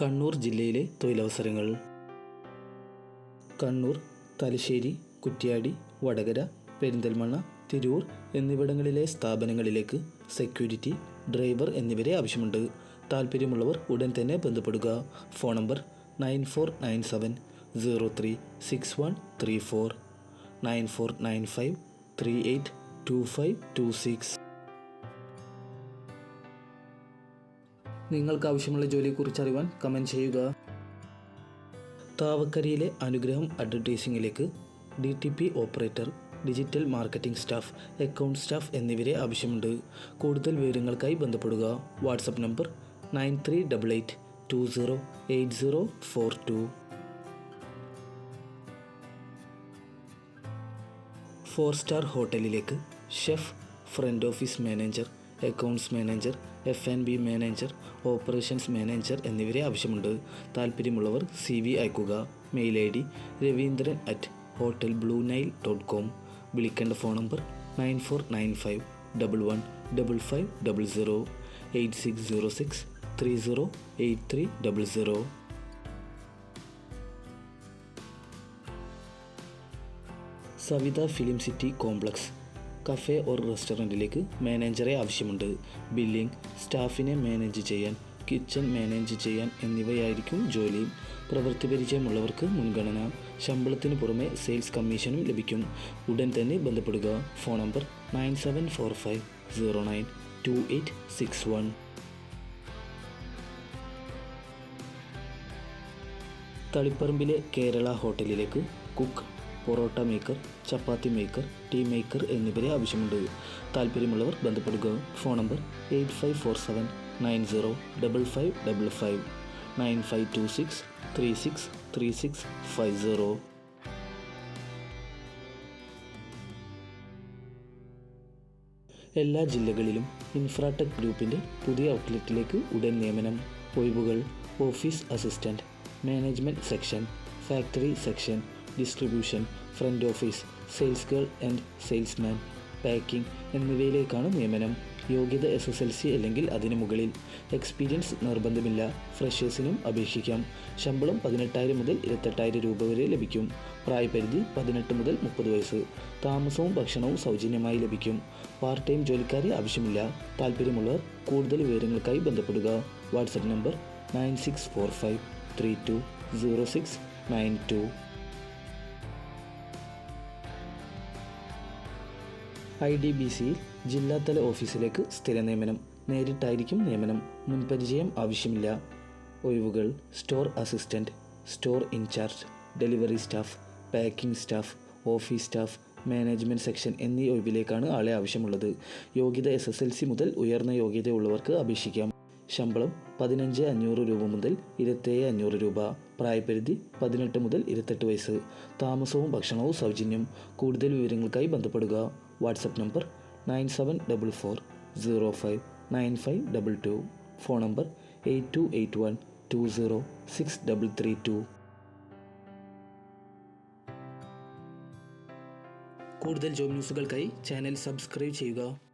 കണ്ണൂർ ജില്ലയിലെ തൊഴിലവസരങ്ങൾ. കണ്ണൂർ തലശ്ശേരി കുറ്റ്യാടി വടകര പെരിന്തൽമണ്ണ തിരൂർ എന്നിവിടങ്ങളിലെ സ്ഥാപനങ്ങളിലേക്ക് സെക്യൂരിറ്റി ഡ്രൈവർ എന്നിവരെ ആവശ്യമുണ്ട്. താല്പര്യമുള്ളവർ ഉടൻ തന്നെ ബന്ധപ്പെടുക. Phone number nine four nine seven zero three six one three four. Nine four nine five three eight two five two six. നിങ്ങൾക്ക് ആവശ്യമുള്ള ജോലിയെക്കുറിച്ച് അറിയുവാൻ കമന്റ് ചെയ്യുക. താവക്കരയിലെ അനുഗ്രഹം അഡ്വർടൈസിംഗിലേക്ക് D T P operator digital marketing staff account staff എന്നിവരെ ആവശ്യമുണ്ട്. കൂടുതൽ വിവരങ്ങൾക്കായി ബന്ധപ്പെടുക. WhatsApp number nine three double eight two zero eight zero four two. Four star ഹോട്ടലിലേക്ക് chef front office manager accounts manager F and B manager operations manager എന്നിവരെ ആവശ്യമുണ്ട്. താല്പര്യമുള്ളവർ C V അയക്കുക. Mail I D Raveendran at hotel blue Nile dot com വിളിക്കേണ്ട phone number nine four nine five double one double five double zero eight six zero six three zero eight three double zero Savitha film city complex. Cafe or റെസ്റ്റോറന്റിലേക്ക് മാനേജറെ ആവശ്യമുണ്ട്. Billing സ്റ്റാഫിനെ manage ചെയ്യാൻ kitchen manage ചെയ്യാൻ എന്നിവയായിരിക്കും ജോലി. പ്രവൃത്തി പരിചയമുള്ളവർക്ക് മുൻഗണന. ശമ്പളത്തിന് പുറമെ സെയിൽസ് കമ്മീഷനും ലഭിക്കും. ഉടൻ തന്നെ ബന്ധപ്പെടുക. Phone number nine seven four five zero nine two eight six one. തളിപ്പറമ്പിലെ Kerala ഹോട്ടലിലേക്ക് cook. Parotta maker chapati maker tea maker എന്നിവരെ ആവശ്യമുണ്ട്. താല്പര്യമുള്ളവർ ബന്ധപ്പെടുക. Phone number eight five four seven nine zero double five double five nine five two six three six three six five zero എല്ലാ ജില്ലകളിലും Infratech ഗ്രൂപ്പിന്റെ പുതിയ ഔട്ട്ലെറ്റിലേക്ക് ഉടൻ നിയമനം. ഒഴിവുകൾ office assistant management section factory section distribution front office sales girl and salesman packing എന്നിവയിലേക്കാണ് നിയമനം. യോഗ്യത എസ് എസ് എൽ സി അല്ലെങ്കിൽ അതിനു മുകളിൽ. എക്സ്പീരിയൻസ് നിർബന്ധമില്ല. ഫ്രഷേഴ്സിനും അപേക്ഷിക്കാം. ശമ്പളം പതിനെട്ടായിരം മുതൽ ഇരുപത്തെട്ടായിരം രൂപ വരെ ലഭിക്കും. പ്രായപരിധി പതിനെട്ട് മുതൽ മുപ്പത് വയസ്സ്. താമസവും ഭക്ഷണവും സൗജന്യമായി ലഭിക്കും. പാർട്ട് ടൈം ജോലിക്കാരെ ആവശ്യമില്ല. താല്പര്യമുള്ളവർ കൂടുതൽ വിവരങ്ങൾക്കായി ബന്ധപ്പെടുക. WhatsApp number nine six four five three two zero six nine two. I D B സിയിൽ ജില്ലാതല ഓഫീസിലേക്ക് സ്ഥിര നിയമനം നേരിട്ടായിരിക്കും നിയമനം മുൻപരിചയം ആവശ്യമില്ല. ഒഴിവുകൾ store assistant store incharge delivery staff packing staff office staff management section എന്നീ ഒഴിവിലേക്കാണ് ആളെ ആവശ്യമുള്ളത്. യോഗ്യത എസ് എസ് എൽ സി മുതൽ ഉയർന്ന യോഗ്യതയുള്ളവർക്ക് അപേക്ഷിക്കാം. ശമ്പളം പതിനഞ്ച് അഞ്ഞൂറ് രൂപ മുതൽ ഇരുപത്തേഴ് അഞ്ഞൂറ് രൂപ പ്രായപരിധി പതിനെട്ട് മുതൽ ഇരുപത്തെട്ട് വയസ്സ്. താമസവും ഭക്ഷണവും സൗജന്യം. കൂടുതൽ വിവരങ്ങൾക്കായി ബന്ധപ്പെടുക. WhatsApp number nine seven double four zero five nine five double two. Phone number eight two eight one two zero six double three two. കൂടുതൽ ജോബ് ന്യൂസുകൾക്കായി ചാനൽ സബ്സ്ക്രൈബ് ചെയ്യുക.